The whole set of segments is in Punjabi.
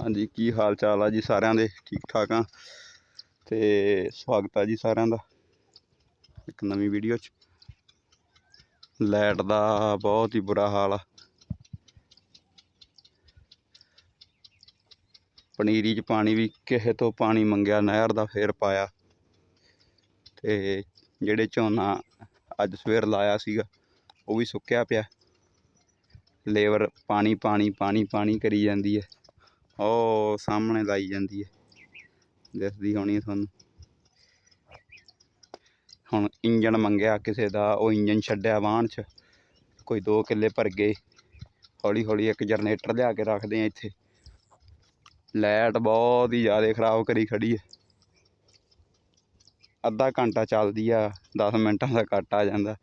ਹਾਂਜੀ, ਕੀ ਹਾਲ ਚਾਲ ਆ ਜੀ ਸਾਰਿਆਂ ਦੇ? ਠੀਕ ਠਾਕ ਆ? ਤੇ ਸਵਾਗਤ ਆ ਜੀ ਸਾਰਿਆਂ ਦਾ ਇੱਕ ਨਵੀਂ ਵੀਡੀਓ 'ਚ। ਲਾਈਟ ਦਾ ਬਹੁਤ ਹੀ ਬੁਰਾ ਹਾਲ ਆ। ਪਨੀਰੀ 'ਚ ਪਾਣੀ ਵੀ ਕਿਸੇ ਤੋਂ ਪਾਣੀ ਮੰਗਿਆ, ਨਹਿਰ ਦਾ ਫੇਰ ਪਾਇਆ। ਤੇ ਜਿਹੜੇ ਝੋਨਾ ਅੱਜ ਸਵੇਰ ਲਾਇਆ ਸੀਗਾ, ਉਹ ਵੀ ਸੁੱਕਿਆ ਪਿਆ। ਲੇਬਰ ਪਾਣੀ ਪਾਣੀ ਪਾਣੀ ਪਾਣੀ ਕਰੀ ਜਾਂਦੀ ਹੈ। ਉਹ ਸਾਹਮਣੇ ਲਾਈ ਜਾਂਦੀ ਹੈ। ਦਿਸਦੀ ਹੋਣੀ ਹੈ ਤੁਹਾਨੂੰ। ਹੁਣ ਇੰਜਣ ਮੰਗਿਆ ਕਿਸੇ ਦਾ, ਉਹ ਇੰਜਣ ਛੱਡਿਆ ਵਾਹਣ 'ਚ। ਕੋਈ 2 ਕਿੱਲੇ ਭਰ ਗਏ। ਹੌਲੀ ਹੌਲੀ ਇੱਕ ਜਨਰੇਟਰ ਲਿਆ ਕੇ ਰੱਖਦੇ ਆ ਇੱਥੇ। ਲਾਈਟ ਬਹੁਤ ਹੀ ਜ਼ਿਆਦਾ ਖਰਾਬ ਕਰੀ ਖੜੀ ਹੈ। ਅੱਧਾ ਘੰਟਾ ਚੱਲਦੀ ਆ 10 ਮਿੰਟਾਂ ਦਾ ਕੱਟ ਆ ਜਾਂਦਾ।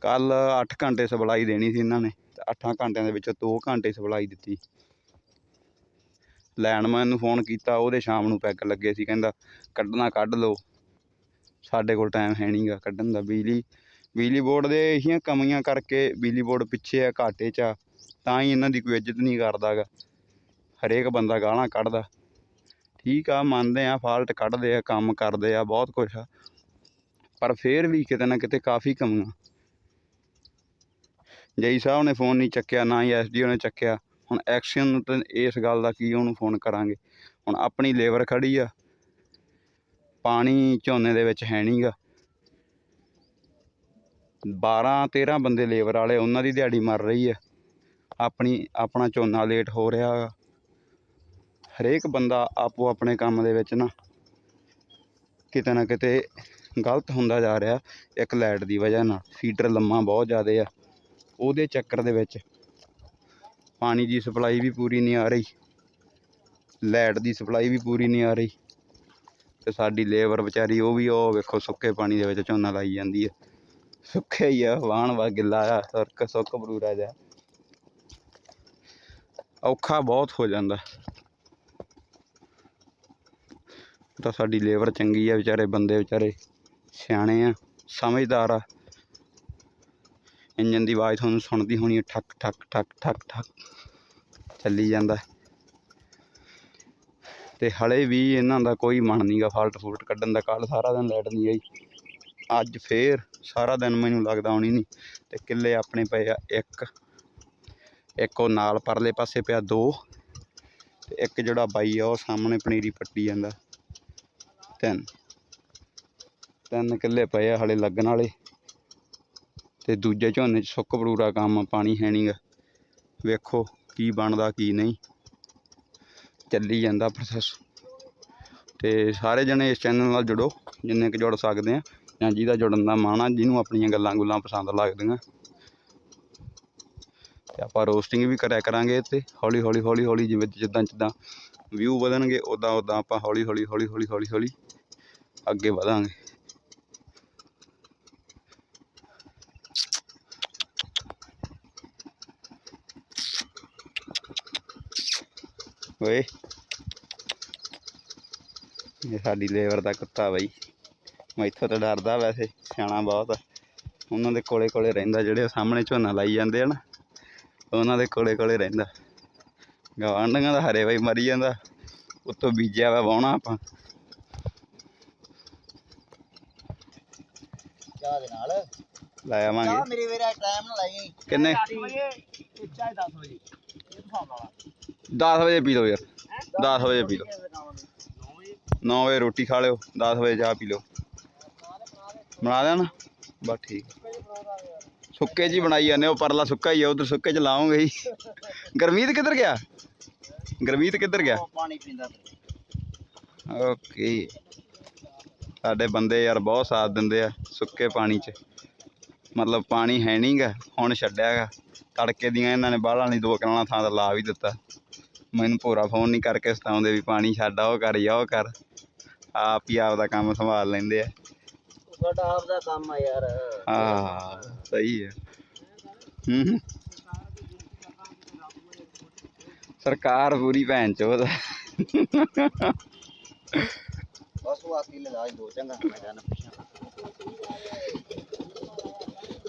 ਕੱਲ 8 ਘੰਟੇ ਸਪਲਾਈ ਦੇਣੀ ਸੀ ਇਹਨਾਂ ਨੇ। ਤੇ 8 ਘੰਟਿਆਂ ਦੇ ਵਿੱਚੋਂ 2 ਘੰਟੇ ਸਪਲਾਈ ਦਿੱਤੀ। ਲੈਂਡਮੈਨ ਨੂੰ ਫੋਨ ਕੀਤਾ, ਉਹਦੇ ਸ਼ਾਮ ਨੂੰ ਪੈਗ ਲੱਗੇ ਸੀ, ਕਹਿੰਦਾ ਕੱਢਣਾ ਕੱਢ ਲਓ। ਸਾਡੇ ਕੋਲ ਟਾਈਮ ਹੈ ਨਹੀਂਗਾ ਕੱਢਣ ਦਾ, ਬਿਜਲੀ ਬਿਜਲੀ ਬੋਰਡ ਦੇ ਇਹੀਆਂ ਕਮੀਆਂ ਕਰਕੇ ਬਿਜਲੀ ਬੋਰਡ ਪਿੱਛੇ ਆ, ਘਾਟੇ 'ਚ ਆ, ਤਾਂ ਹੀ ਇਹਨਾਂ ਦੀ ਕੋਈ ਇੱਜ਼ਤ ਨਹੀਂ ਕਰਦਾਗਾ। ਹਰੇਕ ਬੰਦਾ ਗਾਲਾਂ ਕੱਢਦਾ। ਠੀਕ ਆ, ਮੰਨਦੇ ਆ ਫਾਲਟ ਕੱਢਦੇ ਆ, ਕੰਮ ਕਰਦੇ ਆ, ਬਹੁਤ ਕੁਛ ਆ। ਪਰ ਫੇਰ ਵੀ ਕਿਤੇ ਨਾ ਕਿਤੇ ਕਾਫੀ ਕਮੀਆਂ। ਜਈ ਸਾਹਿਬ ਨੇ ਫੋਨ ਨਹੀਂ ਚੱਕਿਆ, ਨਾ ਹੀ ਐਸਡੀਓ ਨੇ ਚੱਕਿਆ। ਹੁਣ ਐਕਸ਼ਨ ਤਾਂ ਇਸ ਗੱਲ ਦਾ ਕੀ ਉਹਨੂੰ ਫੋਨ ਕਰਾਂਗੇ। ਹੁਣ ਆਪਣੀ ਲੇਬਰ ਖੜੀ ਆ। ਪਾਣੀ ਝੋਨੇ ਦੇ ਵਿੱਚ ਹੈ ਨਹੀਂਗਾ 12 13 ਬੰਦੇ ਲੇਬਰ ਵਾਲੇ ਉਹਨਾਂ ਦੀ ਦਿਹਾੜੀ ਮਰ ਰਹੀ ਆ। ਆਪਣੀ, ਆਪਣਾ ਝੋਨਾ ਲੇਟ ਹੋ ਰਿਹਾ ਗਾ। ਹਰੇਕ ਬੰਦਾ ਆਪੋ ਆਪਣੇ ਕੰਮ ਦੇ ਵਿੱਚ ਨਾ ਕਿਤੇ ਨਾ ਕਿਤੇ ਗਲਤ ਹੁੰਦਾ ਜਾ ਰਿਹਾ ਇੱਕ ਲਾਈਟ ਦੀ ਵਜ੍ਹਾ ਨਾਲ। ਫੀਡਰ ਲੰਮਾ ਬਹੁਤ ਜ਼ਿਆਦਾ ਆ। ਉਹਦੇ ਚੱਕਰ ਦੇ ਵਿੱਚ ਪਾਣੀ ਦੀ ਸਪਲਾਈ ਵੀ ਪੂਰੀ ਨਹੀਂ ਆ ਰਹੀ। ਲਾਈਟ ਦੀ ਸਪਲਾਈ ਵੀ ਪੂਰੀ ਨਹੀਂ ਆ ਰਹੀ। ਤੇ ਸਾਡੀ ਲੇਬਰ ਵਿਚਾਰੀ ਉਹ ਵੀ, ਉਹ ਵੇਖੋ ਸੁੱਕੇ ਪਾਣੀ ਦੇ ਵਿੱਚ ਝੋਨਾ ਲਾਈ ਜਾਂਦੀ ਹੈ ਸੁੱਕੇ ਹੀ ਆ, ਵਾਹਣ ਵਾ ਗਿੱਲਾ ਆ ਸੁਰਕ ਸੁੱਕ ਬਰੂਰਾ ਜਾ ਔਖਾ ਬਹੁਤ ਹੋ ਜਾਂਦਾ। ਤਾਂ ਸਾਡੀ ਲੇਬਰ ਚੰਗੀ ਆ ਵਿਚਾਰੇ, ਬੰਦੇ ਵਿਚਾਰੇ ਸਿਆਣੇ ਆ, ਸਮਝਦਾਰ ਆ। ਇੰਜਨ ਦੀ ਆਵਾਜ਼ ਤੁਹਾਨੂੰ ਸੁਣਦੀ ਹੋਣੀ ਹੈ, ਠੱਕ ਠੱਕ ਠੱਕ ਠੱਕ ਠੱਕ, ਚੱਲੀ ਜਾਂਦਾ ਤੇ ਹਲੇ ਵੀ ਇਹਨਾਂ ਦਾ ਕੋਈ ਮਨ ਨਹੀਂਗਾ ਫਾਲਟ ਫੂਲਟ ਕੱਢਣ ਦਾ ਕੱਲ ਸਾਰਾ ਦਿਨ ਲਾਈਟ ਨਹੀਂ ਆਈ। ਅੱਜ ਫੇਰ ਸਾਰਾ ਦਿਨ ਮੈਨੂੰ ਲੱਗਦਾ ਆਉਣੀ ਨਹੀਂ ਤੇ ਕਿੱਲੇ ਆਪਣੇ ਪਏ ਆ, ਇੱਕ ਇੱਕ ਉਹ ਨਾਲ ਪਰਲੇ ਪਾਸੇ ਪਿਆ ਦੋ, ਤੇ ਇੱਕ ਜਿਹੜਾ ਬਾਈ ਆ ਉਹ ਸਾਹਮਣੇ ਪਨੀਰੀ ਪੱਟੀ ਜਾਂਦਾ। ਤਿੰਨ ਤਿੰਨ ਕਿੱਲੇ ਪਏ ਆ ਹਲੇ ਲੱਗਣ ਵਾਲੇ। ਤੇ ਦੂਜੇ ਝੋਨੇ 'ਚ ਸੁੱਕ ਬਰੂਰਾ ਕੰਮ ਪਾਣੀ ਹੈ ਨਹੀਂਗਾ ਵੇਖੋ ਕੀ ਬਣਦਾ, ਕੀ ਨਹੀਂ। ਚੱਲੀ ਜਾਂਦਾ ਪ੍ਰੋਸੈਸ ਤੇ ਸਾਰੇ ਜਣੇ ਇਸ ਚੈਨਲ ਨਾਲ ਜੁੜੋ, ਜਿੰਨੇ ਕੁ ਜੁੜ ਸਕਦੇ ਆ, ਜਾਂ ਜਿਹਦਾ ਜੁੜਨ ਦਾ ਮਾਣ ਆ, ਜਿਹਨੂੰ ਆਪਣੀਆਂ ਗੱਲਾਂ ਗੁੱਲਾਂ ਪਸੰਦ ਲੱਗਦੀਆਂ। ਤੇ ਆਪਾਂ ਰੋਸਟਿੰਗ ਵੀ ਕਰਿਆ ਕਰਾਂਗੇ ਤੇ ਹੌਲੀ ਹੌਲੀ ਹੌਲੀ ਹੌਲੀ ਜਿਵੇਂ ਜਿੱਦਾਂ ਜਿੱਦਾਂ ਵਿਊ ਵਧਣਗੇ ਉਦਾਂ ਉਦਾਂ ਆਪਾਂ ਹੌਲੀ ਹੌਲੀ ਹੌਲੀ ਹੌਲੀ ਹੌਲੀ ਹੌਲੀ ਅੱਗੇ ਵਧਾਂਗੇ। ਓਏ। ਇਹ ਸਾਡੀ ਲੇਬਰ ਦਾ ਕੁੱਤਾ ਬਈ। ਮੈਥੋਂ ਤਾਂ ਡਰਦਾ ਵੈਸੇ ਸਿਆਣਾ ਬਹੁਤ। ਉਹਨਾਂ ਦੇ ਕੋਲੇ ਕੋਲੇ ਰਹਿੰਦਾ ਜਿਹੜੇ ਸਾਹਮਣੇ ਝੋਨਾ ਲਾਈ ਜਾਂਦੇ ਆ ਨਾ ਉਹਨਾਂ ਦੇ ਕੋਲੇ ਕੋਲੇ ਰਹਿੰਦਾ। ਗਵਾਂਢੀਆਂ ਦਾ ਹਰੇ ਬਈ ਮਰੀ ਜਾਂਦਾ। ਉੱਤੋਂ ਬੀਜਿਆ ਵਾ ਵਾਹੁਣਾ ਆਪਾਂ। ਚਾਹ ਦੇ ਨਾਲ। ਲੈ ਆਵਾਂਗੇ। ਚਾਹ ਮੇਰੇ ਵੀਰਾ ਟਾਈਮ ਨਾਲ ਲਾਈ ਕਿੰਨੇ? 8 ਵਜੇ ਚਾਹ 10 ਵਜੇ। ਇਹ ਹਿਸਾਬ ਵਾਲਾ 10 ਵਜੇ ਪੀ ਲਓ ਯਾਰ 10 ਵਜੇ ਪੀ ਲਓ। 9 ਵਜੇ ਰੋਟੀ ਖਾ ਲਿਓ 10 ਵਜੇ ਚਾਹ ਪੀ ਲਓ। ਬਣਾ ਲਿਆ ਨਾ? ਬਸ ਠੀਕ। ਸੁੱਕੇ ਜੀ ਬਣਾਈ ਜਾਂਦੇ ਉਹ ਪਰਲਾ ਸੁੱਕਾ ਹੀ ਆ, ਉਧਰ ਸੁੱਕੇ ਚ ਲਾਉਂਗੇ ਹੀ। ਗਰਮੀਤ ਕਿੱਧਰ ਗਿਆ? ਗਰਮੀਤ ਕਿੱਧਰ ਗਿਆ? ਪਾਣੀ ਪੀਂਦਾ ਓਕੇ। ਸਾਡੇ ਬੰਦੇ ਯਾਰ ਬਹੁਤ ਸਾਥ ਦਿੰਦੇ ਆ ਸੁੱਕੇ ਪਾਣੀ 'ਚ। ਮਤਲਬ ਪਾਣੀ ਹੈ ਨਹੀਂਗਾ ਹੁਣ ਛੱਡਿਆਗਾ ਤੜਕੇ ਦੀਆਂ ਇਹਨਾਂ ਨੇ ਬਾਹਲਾਂ ਲਈ ਦੋ ਕਨਾਲਾਂ ਥਾਂ ਦਾ ਲਾ ਵੀ ਦਿੱਤਾ। ਮੈਨੂੰ ਭੋਰਾ ਫੋਨ ਨਹੀਂ ਕਰਕੇ ਸਤਾਉਂਦੇ ਵੀ ਪਾਣੀ ਛੱਡ ਆ ਉਹ ਕਰ ਜਾ ਉਹ ਕਰ। ਆਪ ਹੀ ਆਪਦਾ ਕੰਮ ਸੰਭਾਲ ਲੈਂਦੇ ਆ। ਸਾਡਾ ਆਪ ਦਾ ਕੰਮ ਆ ਯਾਰ। ਹਾਂ ਸਹੀ ਹੈ। ਸਰਕਾਰ ਪੂਰੀ ਭੈਣ ਚੋਦ ਬਸ ਉਹ ਆਕੀ ਲਗਾ ਦੋ ਚੰਗਾ ਮੈਂ ਜਾਣਾ ਪਿੱਛਾ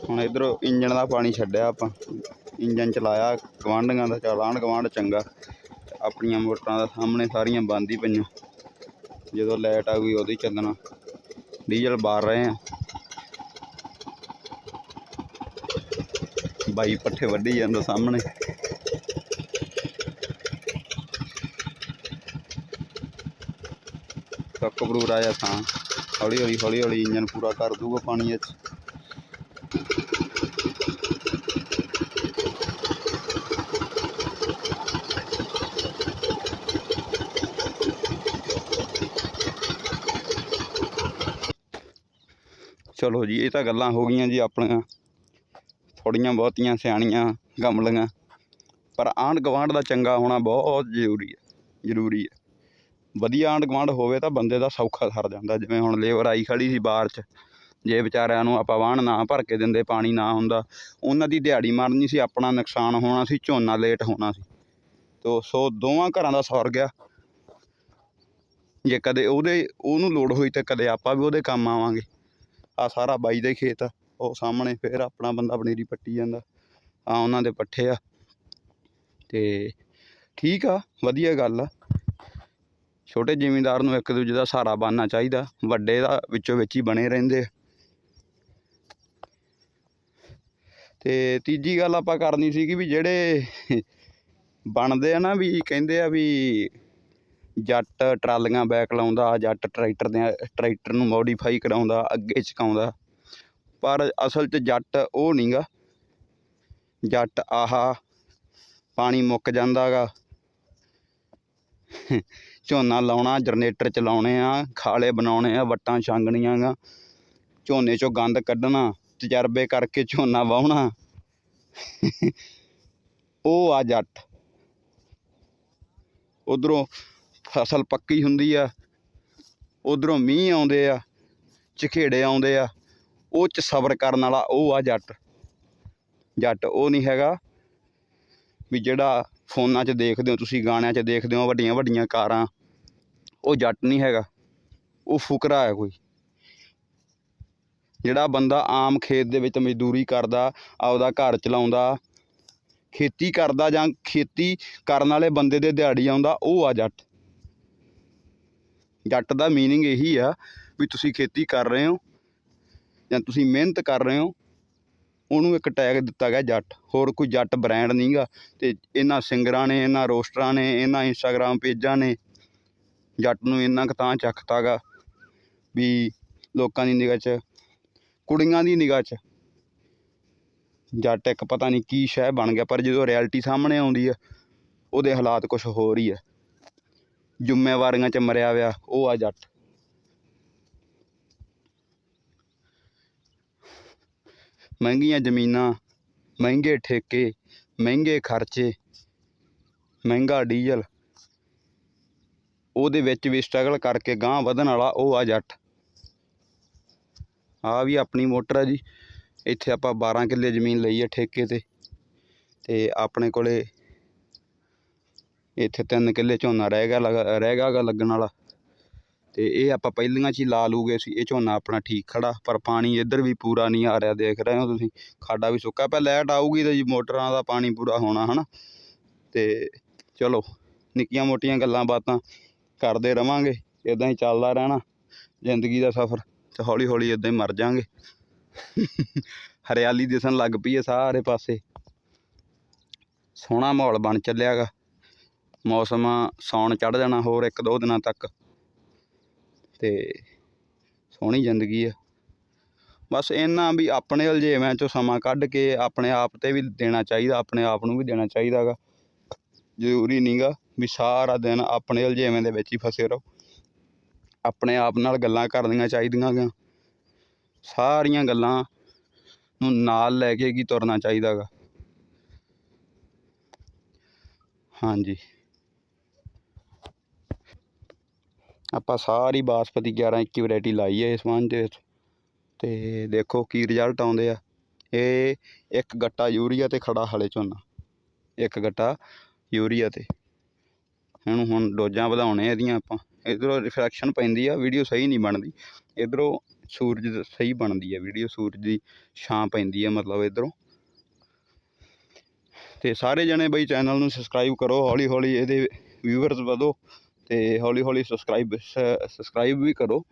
ਹੁਣ ਇਧਰੋਂ ਇੰਜਣ ਦਾ ਪਾਣੀ ਛੱਡਿਆ ਆਪਾਂ। ਇੰਜਣ ਚਲਾਇਆ ਗਵਾਂਢੀਆਂ ਦਾ ਚਲਾਣ ਗਵਾਂਢ ਚੰਗਾ। ਆਪਣੀਆਂ ਮੋਟਰਾਂ ਦਾ ਸਾਹਮਣੇ ਸਾਰੀਆਂ ਬੰਦ ਹੀ ਪਈਆਂ। ਜਦੋਂ ਲਾਈਟ ਆ ਗਈ ਉਦੋਂ ਹੀ ਚੱਲਣਾ। ਡੀਜ਼ਲ ਬਾਰ ਰਹੇ ਆ। ਬਾਈ ਪੱਠੇ ਵੱਢੀ ਜਾਂਦਾ ਸਾਹਮਣੇ। ਟੱਕ ਬਰੂਰ ਆਇਆ ਥਾਂ ਹੌਲੀ ਹੌਲੀ ਹੌਲੀ ਹੌਲੀ ਇੰਜਨ ਪੂਰਾ ਕਰ ਦੂਗਾ ਪਾਣੀ ਵਿੱਚ। ਚਲੋ ਜੀ, ਇਹ ਤਾਂ ਗੱਲਾਂ ਹੋ ਗਈਆਂ ਜੀ ਆਪਣੀਆਂ। ਥੋੜੀਆਂ ਬਹੁਤੀਆਂ ਸਿਆਣੀਆਂ ਗਮਲੀਆਂ। ਪਰ ਆਂਢ ਗੁਆਂਢ ਦਾ ਚੰਗਾ ਹੋਣਾ ਬਹੁਤ ਜ਼ਰੂਰੀ ਹੈ ਜ਼ਰੂਰੀ ਹੈ। ਵਧੀਆ ਆਂਢ ਗੁਆਂਢ ਹੋਵੇ ਤਾਂ ਬੰਦੇ ਦਾ ਸੌਖਾ ਸਰ ਜਾਂਦਾ। ਜਿਵੇਂ ਹੁਣ ਲੇਬਰ ਆਈ ਖੜੀ ਸੀ ਬਾਹਰ 'ਚ, ਜੇ ਵਿਚਾਰਿਆਂ ਨੂੰ ਆਪਾਂ ਵਾਹਣ ਨਾ ਭਰ ਕੇ ਦਿੰਦੇ, ਪਾਣੀ ਨਾ ਹੁੰਦਾ, ਉਹਨਾਂ ਦੀ ਦਿਹਾੜੀ ਮਰਨੀ ਸੀ, ਆਪਣਾ ਨੁਕਸਾਨ ਹੋਣਾ ਸੀ, ਝੋਨਾ ਲੇਟ ਹੋਣਾ ਸੀ। ਤੋ ਸੋ ਦੋਵਾਂ ਘਰਾਂ ਦਾ ਸੌਰ ਗਿਆ ਜੇ ਕਦੇ ਉਹਦੇ, ਉਹਨੂੰ ਲੋੜ ਹੋਈ ਤਾਂ ਕਦੇ ਆਪਾਂ ਵੀ ਉਹਦੇ ਕੰਮ ਆਵਾਂਗੇ। ਆ ਸਾਰਾ ਬਾਈ ਦਾ ਹੀ ਖੇਤ ਆ, ਉਹ ਸਾਹਮਣੇ ਫਿਰ ਆਪਣਾ ਬੰਦਾ ਪਨੀਰੀ ਪੱਟੀ ਜਾਂਦਾ ਆ ਉਹਨਾਂ ਦੇ ਪੱਠੇ ਆ। ਤੇ ਠੀਕ ਆ, ਵਧੀਆ ਗੱਲ ਆ। ਛੋਟੇ ਜ਼ਿਮੀਂਦਾਰ ਨੂੰ ਇੱਕ ਦੂਜੇ ਦਾ ਸਹਾਰਾ ਬਣਨਾ ਚਾਹੀਦਾ, ਵੱਡੇ ਦਾ ਵਿੱਚੋਂ ਵਿੱਚ ਹੀ ਬਣੇ ਰਹਿੰਦੇ ਆ। ਤੇ ਤੀਜੀ ਗੱਲ ਆਪਾਂ ਕਰਨੀ ਸੀਗੀ ਵੀ ਜਿਹੜੇ ਬਣਦੇ ਆ ਨਾ ਵੀ ਕਹਿੰਦੇ ਆ ਵੀ ਜੱਟ ਟਰਾਲੀਆਂ ਬੈਕ ਲਾਉਂਦਾ, ਜੱਟ ਟਰੈਕਟਰ ਦਿਆਂ ਟਰੈਕਟਰ ਨੂੰ ਮੋਡੀਫਾਈ ਕਰਾਉਂਦਾ, ਅੱਗੇ ਚਕਾਉਂਦਾ ਪਰ ਅਸਲ 'ਚ ਜੱਟ ਉਹ ਨਹੀਂ ਗਾ ਜੱਟ ਆਹਾ, ਪਾਣੀ ਮੁੱਕ ਜਾਂਦਾ ਗਾ ਝੋਨਾ ਲਾਉਣਾ ਜਨਰੇਟਰ ਚਲਾਉਣੇ ਆ, ਖਾਲੇ ਬਣਾਉਣੇ ਆ, ਵੱਟਾਂ ਛਾਂਗਣੀਆਂ ਗਾ ਝੋਨੇ 'ਚੋਂ ਗੰਦ ਕੱਢਣਾ, ਤਜਰਬੇ ਕਰਕੇ ਝੋਨਾ ਵਾਹੁਣਾ। ਉਹ ਆ ਜੱਟ। ਉਧਰੋਂ ਫਸਲ ਪੱਕੀ ਹੁੰਦੀ ਆ, ਉਧਰੋਂ ਮੀਂਹ ਆਉਂਦੇ ਆ ਝਖੇੜੇ ਆਉਂਦੇ ਆ, ਉਹ ਚ ਸਬਰ ਕਰਨ ਵਾਲਾ ਉਹ ਆ ਜੱਟ। ਜੱਟ ਉਹ ਨਹੀਂ ਹੈਗਾ ਵੀ ਜਿਹੜਾ ਫੋਨਾਂ 'ਚ ਦੇਖਦੇ ਹੋ, ਤੁਸੀਂ ਗਾਣਿਆਂ 'ਚ ਦੇਖਦੇ ਹੋ, ਵੱਡੀਆਂ ਵੱਡੀਆਂ ਕਾਰਾਂ, ਉਹ ਜੱਟ ਨਹੀਂ ਹੈਗਾ। ਉਹ ਫੁਕਰਾ ਹੈ ਕੋਈ। ਜਿਹੜਾ ਬੰਦਾ ਆਮ ਖੇਤ ਦੇ ਵਿੱਚ ਮਜ਼ਦੂਰੀ ਕਰਦਾ, ਆਪਦਾ ਘਰ ਚਲਾਉਂਦਾ, ਖੇਤੀ ਕਰਦਾ ਜਾਂ ਖੇਤੀ ਕਰਨ ਵਾਲੇ ਬੰਦੇ ਦੇ ਦਿਹਾੜੀ ਆਉਂਦਾ, ਉਹ ਆ ਜੱਟ। ਜੱਟ ਦਾ ਮੀਨਿੰਗ ਇਹੀ ਆ ਵੀ ਤੁਸੀਂ ਖੇਤੀ ਕਰ ਰਹੇ ਹੋ ਜਾਂ ਤੁਸੀਂ ਮਿਹਨਤ ਕਰ ਰਹੇ ਹੋ, ਉਹਨੂੰ ਇੱਕ ਟੈਗ ਦਿੱਤਾ ਗਿਆ ਜੱਟ। ਹੋਰ ਕੋਈ ਜੱਟ ਬ੍ਰਾਂਡ ਨਹੀਂਗਾ ਤੇ ਇਹਨਾਂ ਸਿੰਗਰਾਂ ਨੇ, ਇਹਨਾਂ ਰੋਸਟਰਾਂ ਨੇ, ਇਹਨਾਂ ਇੰਸਟਾਗ੍ਰਾਮ ਪੇਜਾਂ ਨੇ, ਜੱਟ ਨੂੰ ਇੰਨਾ ਕੁ ਤਾਂ ਚੱਕਤਾ ਗਾ ਵੀ ਲੋਕਾਂ ਦੀ ਨਿਗਾਹ 'ਚ, ਕੁੜੀਆਂ ਦੀ ਨਿਗਾਹ 'ਚ ਜੱਟ ਇੱਕ ਪਤਾ ਨਹੀਂ ਕੀ ਸ਼ੈ ਬਣ ਗਿਆ, ਪਰ ਜਦੋਂ ਰਿਐਲਿਟੀ ਸਾਹਮਣੇ ਆਉਂਦੀ ਆ, ਉਹਦੇ ਹਾਲਾਤ ਕੁਝ ਹੋਰ ਹੀ ਆ। ਜ਼ਿੰਮੇਵਾਰੀਆਂ 'ਚ ਮਰਿਆ ਹੋਇਆ, ਉਹ ਆ ਜੱਟ। ਮਹਿੰਗੀਆਂ ਜ਼ਮੀਨਾਂ, ਮਹਿੰਗੇ ਠੇਕੇ, ਮਹਿੰਗੇ ਖਰਚੇ, ਮਹਿੰਗਾ ਡੀਜ਼ਲ, ਉਹਦੇ ਵਿੱਚ ਵੀ ਸਟਰਗਲ ਕਰਕੇ ਗਾਂਹ ਵਧਣ ਵਾਲਾ ਉਹ ਆ ਜੱਟ। ਆ ਵੀ ਆਪਣੀ ਮੋਟਰ ਆ ਜੀ। ਇੱਥੇ ਆਪਾਂ 12 ਕਿੱਲੇ ਜ਼ਮੀਨ ਲਈ ਹੈ ਠੇਕੇ ਤੇ। ਤੇ ਆਪਣੇ ਕੋਲੇ ਇੱਥੇ ਤਿੰਨ ਕਿੱਲੇ ਝੋਨਾ ਰਹਿ ਗਿਆ ਲਗ- ਰਹਿ ਗਿਆ ਗਾ ਲੱਗਣ ਵਾਲਾ। ਤੇ ਇਹ ਆਪਾਂ ਪਹਿਲੀਆਂ 'ਚ ਹੀ ਲਾ ਲੂਗੇ ਸੀ ਇਹ ਝੋਨਾ ਆਪਣਾ ਠੀਕ ਖੜਾ, ਪਰ ਪਾਣੀ ਇੱਧਰ ਵੀ ਪੂਰਾ ਨਹੀਂ ਆ ਰਿਹਾ, ਦੇਖ ਰਹੇ ਹੋ ਤੁਸੀਂ। ਖਾਡਾ ਵੀ ਸੁੱਕਾ ਪਿਆ ਲਾਈਟ ਆਊਗੀ ਤਾਂ ਜੀ ਮੋਟਰਾਂ ਦਾ ਪਾਣੀ ਪੂਰਾ ਹੋਣਾ, ਹਨਾ? ਤੇ ਚਲੋ, ਨਿੱਕੀਆਂ ਮੋਟੀਆਂ ਗੱਲਾਂ ਬਾਤਾਂ ਕਰਦੇ ਰਵਾਂਗੇ ਇਦਾਂ ਹੀ ਚੱਲਦਾ ਰਹਿਣਾ, ਜ਼ਿੰਦਗੀ ਦਾ ਸਫ਼ਰ, ਤੇ ਹੌਲੀ ਹੌਲੀ ਇਦਾਂ ਹੀ ਮਰ ਜਾਾਂਗੇ। ਹਰਿਆਲੀ ਦਿਸਣ ਲੱਗ ਪਈ ਹੈ ਸਾਰੇ ਪਾਸੇ। ਸੋਹਣਾ ਮਾਹੌਲ ਬਣ ਚੱਲਿਆ ਗਾ। ਮੌਸਮ ਸੌਣ ਚੜ ਜਾਣਾ ਹੋਰ ਇੱਕ ਦੋ ਦਿਨਾਂ ਤੱਕ। ਤੇ ਸੋਹਣੀ ਜ਼ਿੰਦਗੀ ਆ। ਬਸ ਇੰਨਾ ਵੀ ਆਪਣੇ ਉਲਝੇਵਿਆਂ ਚੋਂ ਸਮਾਂ ਕੱਢ ਕੇ ਆਪਣੇ ਆਪ ਤੇ ਵੀ ਦੇਣਾ ਚਾਹੀਦਾ, ਆਪਣੇ ਆਪ ਨੂੰ ਵੀ ਦੇਣਾ ਚਾਹੀਦਾ ਗਾ। ਜ਼ਰੂਰੀ ਨਹੀਂਗਾ ਵੀ ਸਾਰਾ ਦਿਨ ਆਪਣੇ ਉਲਝੇਵਿਆਂ ਦੇ ਵਿੱਚ ਹੀ ਫਸੇ ਰਹੋ। ਆਪਣੇ ਆਪ ਨਾਲ ਗੱਲਾਂ ਕਰਨੀਆਂ ਚਾਹੀਦੀਆਂ ਗਾ। ਸਾਰੀਆਂ ਗੱਲਾਂ ਨੂੰ ਨਾਲ ਲੈ ਕੇ ਕੀ ਤੁਰਨਾ ਚਾਹੀਦਾ ਗਾ। ਹਾਂਜੀ। ਆਪਾਂ ਸਾਰੀ ਬਾਸਪਤੀ 11 21 ਵੈਰਾਈਟੀ ਲਾਈ ਹੈ ਇਸ ਵਾਂ ਦੇ ਵਿੱਚ। ਤੇ ਦੇਖੋ ਕੀ ਰਿਜ਼ਲਟ ਆਉਂਦੇ ਆ। ਇਹ ਇੱਕ ਗੱਟਾ ਯੂਰੀਆ ਤੇ ਖੜਾ ਹਲੇ ਝੋਨਾ। ਇੱਕ ਗੱਟਾ ਯੂਰੀਆ ਤੇ। ਇਹਨੂੰ ਹੁਣ ਡੋਜ਼ਾਂ ਵਧਾਉਣੇ ਇਹਦੀਆਂ ਆਪਾਂ। ਇਧਰੋਂ ਰਿਫਲੈਕਸ਼ਨ ਪੈਂਦੀ ਆ ਵੀਡੀਓ ਸਹੀ ਨਹੀਂ ਬਣਦੀ। ਇਧਰੋਂ ਸੂਰਜ ਸਹੀ ਬਣਦੀ ਆ ਵੀਡੀਓ ਸੂਰਜ ਦੀ ਛਾਂ ਪੈਂਦੀ ਆ ਮਤਲਬ ਇਧਰੋਂ। ਤੇ ਸਾਰੇ ਜਣੇ ਬਈ ਚੈਨਲ ਨੂੰ ਸਬਸਕ੍ਰਾਈਬ ਕਰੋ ਹੌਲੀ ਹੌਲੀ ਇਹਦੇ ਵਿਊਅਰਸ ਵਧੋ। ਅਤੇ ਹੌਲੀ ਹੌਲੀ ਸਬਸਕ੍ਰਾਈਬ ਸਬਸਕ੍ਰਾਈਬ ਵੀ ਕਰੋ।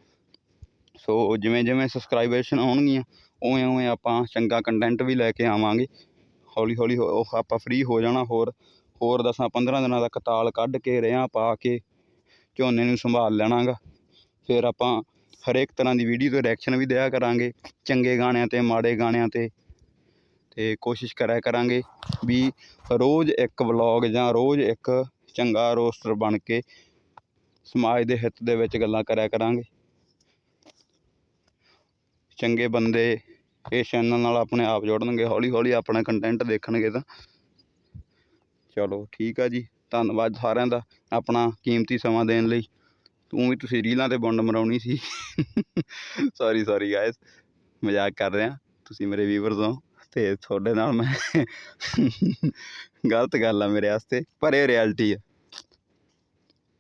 ਸੋ ਜਿਵੇਂ ਜਿਵੇਂ ਸਬਸਕ੍ਰਾਈਬੇਸ਼ਨ ਆਉਣਗੀਆਂ, ਉਵੇਂ ਉਵੇਂ ਆਪਾਂ ਚੰਗਾ ਕੰਟੈਂਟ ਵੀ ਲੈ ਕੇ ਆਵਾਂਗੇ। ਹੌਲੀ ਹੌਲੀ ਹੋ- ਉਹ ਆਪਾਂ ਫ੍ਰੀ ਹੋ ਜਾਣਾ, ਹੋਰ ਹੋਰ ਦਸਾਂ 15 ਦਿਨਾਂ ਦਾ ਕਤਾਲ ਕੱਢ ਕੇ, ਰਿਆਂ ਪਾ ਕੇ, ਝੋਨੇ ਨੂੰ ਸੰਭਾਲ ਲੈਣਾ ਗਾ ਫਿਰ ਆਪਾਂ ਹਰੇਕ ਤਰ੍ਹਾਂ ਦੀ ਵੀਡੀਓ ਤੇ ਰਿਐਕਸ਼ਨ ਵੀ ਦਿਆ ਕਰਾਂਗੇ, ਚੰਗੇ ਗਾਣਿਆਂ ਤੇ, ਮਾੜੇ ਗਾਣਿਆਂ ਤੇ ਤੇ ਕੋਸ਼ਿਸ਼ ਕਰਿਆ ਕਰਾਂਗੇ ਵੀ ਰੋਜ਼ ਇੱਕ ਵਲੌਗ ਜਾਂ ਰੋਜ਼ ਇੱਕ ਚੰਗਾ ਰੋਸਟਰ ਬਣ ਕੇ ਸਮਾਜ ਦੇ ਹਿੱਤ ਦੇ ਵਿੱਚ ਗੱਲਾਂ ਕਰਿਆ ਕਰਾਂਗੇ। ਚੰਗੇ ਬੰਦੇ ਇਸ ਚੈਨਲ ਨਾਲ ਆਪਣੇ ਆਪ ਜੁੜਨਗੇ ਹੌਲੀ ਹੌਲੀ ਆਪਣਾ ਕੰਟੈਂਟ ਦੇਖਣਗੇ ਤਾਂ। ਚਲੋ ਠੀਕ ਆ ਜੀ, ਧੰਨਵਾਦ ਸਾਰਿਆਂ ਦਾ ਆਪਣਾ ਕੀਮਤੀ ਸਮਾਂ ਦੇਣ ਲਈ। ਤੂੰ ਵੀ ਤੁਸੀਂ ਰੀਲਾਂ ਤੇ ਬੁੰਡ ਮਰਾਉਣੀ ਸੀ। ਸੌਰੀ ਸੌਰੀ ਗਾਇਸ ਮਜ਼ਾਕ ਕਰ ਰਿਹਾ। ਤੁਸੀਂ ਮੇਰੇ ਵੀਵਰਸ ਹੋ ਤੇ ਤੁਹਾਡੇ ਨਾਲ ਮੈਂ ਗਲਤ ਗੱਲ ਆ ਮੇਰੇ ਵਾਸਤੇ, ਪਰ ਇਹ ਰਿਐਲਿਟੀ ਆ।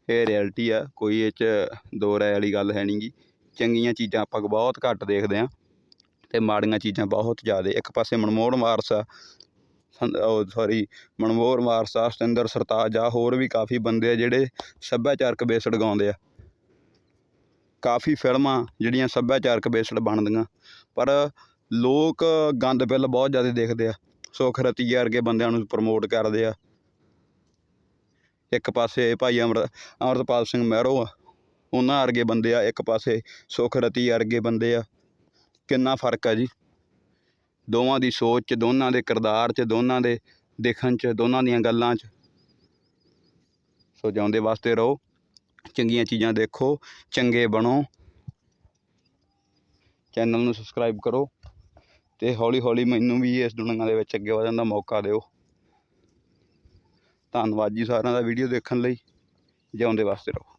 ਇਹ ਰਿਐਲਿਟੀ ਆ, ਕੋਈ ਇਹ 'ਚ ਦੋ ਰਾਏ ਵਾਲੀ ਗੱਲ ਹੈ ਨਹੀਂਗੀ ਚੰਗੀਆਂ ਚੀਜ਼ਾਂ ਆਪਾਂ ਬਹੁਤ ਘੱਟ ਦੇਖਦੇ ਹਾਂ ਅਤੇ ਮਾੜੀਆਂ ਚੀਜ਼ਾਂ ਬਹੁਤ ਜ਼ਿਆਦਾ। ਇੱਕ ਪਾਸੇ ਮਨਮੋਹਨ ਵਾਰਸ ਆ ਸੰਦ- ਉਹ ਸੌਰੀ ਮਨਮੋਹਨ ਵਾਰਸ ਆ, ਸਤਿੰਦਰ ਸਰਤਾਜ ਆ, ਹੋਰ ਵੀ ਕਾਫੀ ਬੰਦੇ ਆ ਜਿਹੜੇ ਸੱਭਿਆਚਾਰਕ ਬੇਸਡ ਗਾਉਂਦੇ ਆ। ਕਾਫੀ ਫਿਲਮਾਂ ਜਿਹੜੀਆਂ ਸੱਭਿਆਚਾਰਕ ਬੇਸਡ ਬਣਦੀਆਂ, ਪਰ ਲੋਕ ਗੰਦ ਪਿੱਲ ਬਹੁਤ ਜ਼ਿਆਦਾ ਦੇਖਦੇ ਆ। ਸੁਖ ਰਤੀਆ ਵਰਗੇ ਬੰਦਿਆਂ ਨੂੰ ਪ੍ਰਮੋਟ ਕਰਦੇ ਆ। ਇੱਕ ਪਾਸੇ ਭਾਈ ਅਮਰ ਅਮਰਤਪਾਲ ਸਿੰਘ ਮਹਿਰੋ ਆ। ਉਹਨਾਂ ਵਰਗੇ ਬੰਦੇ ਆ, ਇੱਕ ਪਾਸੇ ਸੁਖਰਤੀ ਵਰਗੇ ਬੰਦੇ ਆ। ਕਿੰਨਾ ਫ਼ਰਕ ਆ ਜੀ। ਦੋਵਾਂ ਦੀ ਸੋਚ 'ਚ, ਦੋਨਾਂ ਦੇ ਕਿਰਦਾਰ 'ਚ, ਦੋਨਾਂ ਦੇ ਦੇਖਣ 'ਚ, ਦੋਨਾਂ ਦੀਆਂ ਗੱਲਾਂ 'ਚ। ਸੋ ਜਿਉਂਦੇ ਵਾਸਤੇ ਰਹੋ। ਚੰਗੀਆਂ ਚੀਜ਼ਾਂ ਦੇਖੋ, ਚੰਗੇ ਬਣੋ। ਚੈਨਲ ਨੂੰ ਸਬਸਕ੍ਰਾਈਬ ਕਰੋ। ਤੇ ਹੌਲੀ ਹੌਲੀ ਮੈਨੂੰ ਵੀ ਇਸ ਦੁਨੀਆ ਦੇ ਵਿੱਚ ਅੱਗੇ ਵਧਣ ਦਾ ਮੌਕਾ ਦਿਓ। ਧੰਨਵਾਦ ਜੀ ਸਾਰਿਆਂ ਦਾ ਵੀਡੀਓ ਦੇਖਣ ਲਈ। ਜਿਉਂਦੇ ਵਾਸਤੇ ਰਹੋ।